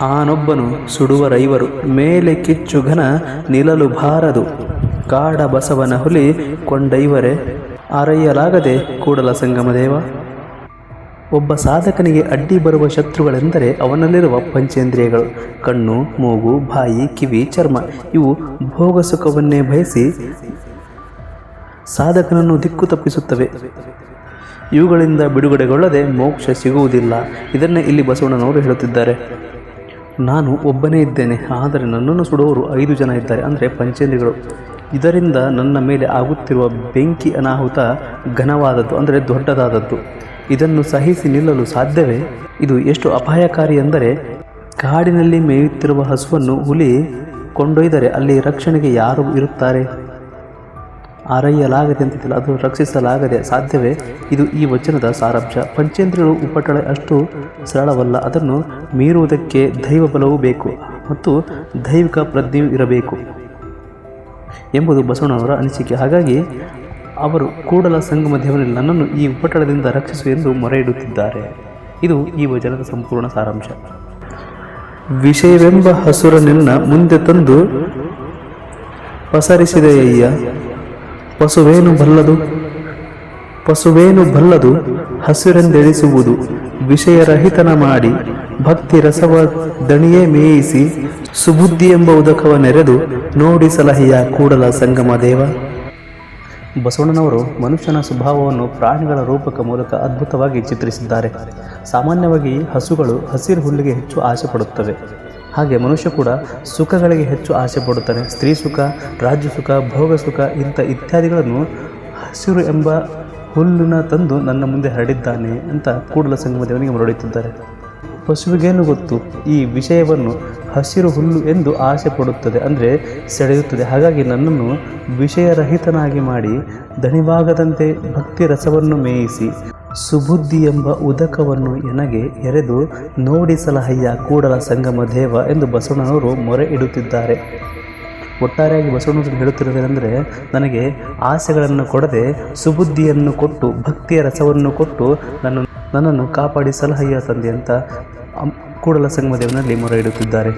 ಆನೊಬ್ಬನು ಸುಡುವ ರೈವರು ಮೇಲೆ ಕಿಚ್ಚು ಘನ ನಿಲ್ಲಲು ಬಾರದು ಕಾಡ ಬಸವನ ಹುಲಿ ಕೊಂಡೈವರೆ. ಅರಯ್ಯಲಾಗದೆ ಕೂಡಲ ಸಂಗಮದೇವ ಒಬ್ಬ ಸಾಧಕನಿಗೆ ಅಡ್ಡಿ ಬರುವ ಶತ್ರುಗಳೆಂದರೆ ಅವನಲ್ಲಿರುವ ಪಂಚೇಂದ್ರಿಯಗಳು. ಕಣ್ಣು, ಮೂಗು, ಬಾಯಿ, ಕಿವಿ, ಚರ್ಮ ಇವು ಭೋಗ ಸುಖವನ್ನೇ ಬಯಸಿ ಸಾಧಕನನ್ನು ದಿಕ್ಕು ತಪ್ಪಿಸುತ್ತವೆ. ಇವುಗಳಿಂದ ಬಿಡುಗಡೆಗೊಳ್ಳದೆ ಮೋಕ್ಷ ಸಿಗುವುದಿಲ್ಲ. ಇದನ್ನೇ ಇಲ್ಲಿ ಬಸವಣ್ಣನವರು ಹೇಳುತ್ತಿದ್ದಾರೆ. ನಾನು ಒಬ್ಬನೇ ಇದ್ದೇನೆ, ಆದರೆ ನನ್ನನ್ನು ಸುಡುವವರು ಐದು ಜನ ಇದ್ದಾರೆ, ಅಂದರೆ ಪಂಚೇಂದ್ರಿಗಳು ಇದರಿಂದ ನನ್ನ ಮೇಲೆ ಆಗುತ್ತಿರುವ ಬೆಂಕಿ ಅನಾಹುತ ಘನವಾದದ್ದು, ಅಂದರೆ ದೊಡ್ಡದಾದದ್ದು. ಇದನ್ನು ಸಹಿಸಿ ನಿಲ್ಲಲು ಸಾಧ್ಯವೇ? ಇದು ಎಷ್ಟು ಅಪಾಯಕಾರಿ ಎಂದರೆ, ಕಾಡಿನಲ್ಲಿ ಮೇಯುತ್ತಿರುವ ಹಸುವನ್ನು ಹುಲಿ ಕೊಂಡೊಯ್ದರೆ ಅಲ್ಲಿ ರಕ್ಷಣೆಗೆ ಯಾರು ಇರುತ್ತಾರೆ? ಆರೈಯಲಾಗದೆ ಅಂತಿಲ್ಲ ಅದು ರಕ್ಷಿಸಲಾಗದೆ ಸಾಧ್ಯವೇ? ಇದು ಈ ವಚನದ ಸಾರಾಂಶ. ಪಂಚೇಂದ್ರಿಯಗಳು ಉಪಟಳ ಅಷ್ಟು ಸರಳವಲ್ಲ. ಅದನ್ನು ಮೀರುವುದಕ್ಕೆ ದೈವ ಬಲವೂ ಬೇಕು ಮತ್ತು ದೈವಿಕ ಪ್ರಜ್ಞೆಯೂ ಇರಬೇಕು ಎಂಬುದು ಬಸವಣ್ಣನವರ ಅನಿಸಿಕೆ. ಹಾಗಾಗಿ ಅವರು ಕೂಡಲ ಸಂಗಮ ದೇವರಲ್ಲಿ ನನ್ನನ್ನು ಈ ಉಪಟಳದಿಂದ ರಕ್ಷಿಸು ಎಂದು ಮೊರೆ ಇಡುತ್ತಿದ್ದಾರೆ ಇದು ಈ ವಚನದ ಸಂಪೂರ್ಣ ಸಾರಾಂಶ. ವಿಷಯವೆಂಬ ಹಸುರನೆನ್ನ ಮುಂದೆ ತಂದು ಪಸರಿಸಿದೆಯಯ್ಯ. ಪಶುವೇನು ಬಲ್ಲದು? ಪಶುವೇನು ಬಲ್ಲದು? ಹಸಿರೆಂದೆಳಿಸುವುದು ವಿಷಯರಹಿತನ ಮಾಡಿ ಭಕ್ತಿ ರಸವ ದಣಿಯೇ ಮೇಯಿಸಿ ಸುಬುದ್ಧಿ ಎಂಬ ಉದಕವ ನೆರೆದು ನೋಡಿ ಸಲಹೆಯ ಕೂಡಲ ಸಂಗಮ ದೇವ. ಬಸವಣ್ಣನವರು ಮನುಷ್ಯನ ಸ್ವಭಾವವನ್ನು ಪ್ರಾಣಿಗಳ ರೂಪಕ ಮೂಲಕ ಅದ್ಭುತವಾಗಿ ಚಿತ್ರಿಸಿದ್ದಾರೆ. ಸಾಮಾನ್ಯವಾಗಿ ಹಸುಗಳು ಹಸಿರು ಹುಲ್ಲಿಗೆ ಹೆಚ್ಚು ಆಸೆ ಪಡುತ್ತವೆ. ಹಾಗೆ ಮನುಷ್ಯ ಕೂಡ ಸುಖಗಳಿಗೆ ಹೆಚ್ಚು ಆಸೆ ಪಡುತ್ತಾನೆ. ಸ್ತ್ರೀ ಸುಖ, ರಾಜ್ಯ ಸುಖ, ಭೋಗ ಸುಖ ಇಂಥ ಇತ್ಯಾದಿಗಳನ್ನು ಹಸಿರು ಎಂಬ ಹುಲ್ಲನ್ನ ತಂದು ನನ್ನ ಮುಂದೆ ಹರಡಿದ್ದಾನೆ ಅಂತ ಕೂಡಲ ಸಂಗಮದೇವನಿಗೆ ಮರಳುತ್ತಿದ್ದಾರೆ. ಪಶುವಿಗೇನು ಗೊತ್ತು? ಈ ವಿಷಯವನ್ನು ಹಸಿರು ಹುಲ್ಲು ಎಂದು ಆಸೆ ಪಡುತ್ತದೆ ಅಂದರೆ ಸೆಳೆಯುತ್ತದೆ. ಹಾಗಾಗಿ ನನ್ನನ್ನು ವಿಷಯರಹಿತನಾಗಿ ಮಾಡಿ ದಣಿವಾಗದಂತೆ ಭಕ್ತಿ ರಸವನ್ನು ಮೇಯಿಸಿ ಸುಬುದ್ಧಿ ಎಂಬ ಉದಕವನ್ನು ಎನಗೆ ಎರೆದು ನೋಡಿ ಸಲಹಯ್ಯ ಕೂಡಲ ಸಂಗಮ ದೇವ ಎಂದು ಬಸವಣ್ಣನವರು ಮೊರೆ ಇಡುತ್ತಿದ್ದಾರೆ. ಒಟ್ಟಾರೆಯಾಗಿ ಬಸವಣ್ಣವರು ಹೇಳುತ್ತಿರುವುದೇನೆಂದರೆ, ನನಗೆ ಆಸೆಗಳನ್ನು ಕೊಡದೆ ಸುಬುದ್ಧಿಯನ್ನು ಕೊಟ್ಟು, ಭಕ್ತಿಯ ರಸವನ್ನು ಕೊಟ್ಟು ನನ್ನ ನನ್ನನ್ನು ಕಾಪಾಡಿ ಸಲಹಯ್ಯ ತಂದೆ ಅಂತ ಕೂಡಲ ಕೂಡಲ ಸಂಗಮದೇವನಲ್ಲಿ ಮೊರೆ ಇಡುತ್ತಿದ್ದಾರೆ.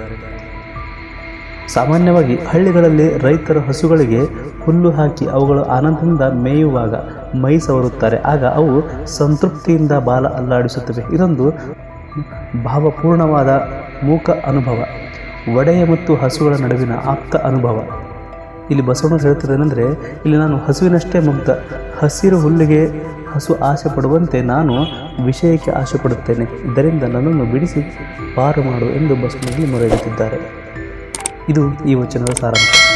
ಸಾಮಾನ್ಯವಾಗಿ ಹಳ್ಳಿಗಳಲ್ಲಿ ರೈತರು ಹಸುಗಳಿಗೆ ಹುಲ್ಲು ಹಾಕಿ ಅವುಗಳು ಆನಂದದಿಂದ ಮೇಯುವಾಗ ಮೈ ಸವರುತ್ತಾರೆ ಆಗ ಅವು ಸಂತೃಪ್ತಿಯಿಂದ ಬಾಲ ಅಲ್ಲಾಡಿಸುತ್ತವೆ. ಇದೊಂದು ಭಾವಪೂರ್ಣವಾದ ಮೂಕ ಅನುಭವ. ಒಡೆಯ ಮತ್ತು ಹಸುಗಳ ನಡುವಿನ ಆಪ್ತ ಅನುಭವ. ಇಲ್ಲಿ ಬಸವಣ್ಣ ಹೇಳುತ್ತಿರೋದೇನೆಂದರೆ ಇಲ್ಲಿ ನಾನು ಹಸುವಿನಷ್ಟೇ ಮುಗ್ಧ. ಹಸಿರು ಹುಲ್ಲಿಗೆ ಹಸು ಆಸೆ ಪಡುವಂತೆ ನಾನು ವಿಷಯಕ್ಕೆ ಆಸೆ ಪಡುತ್ತೇನೆ. ಇದರಿಂದ ನನ್ನನ್ನು ಬಿಡಿಸಿ ಪಾರು ಮಾಡು ಎಂದು ಬಸವಣ್ಣಲ್ಲಿ ಮೊರೆ ಇಡುತ್ತಿದ್ದಾರೆ ಇದು ಈ ವಚನದ ಸಾರಾಂಶ.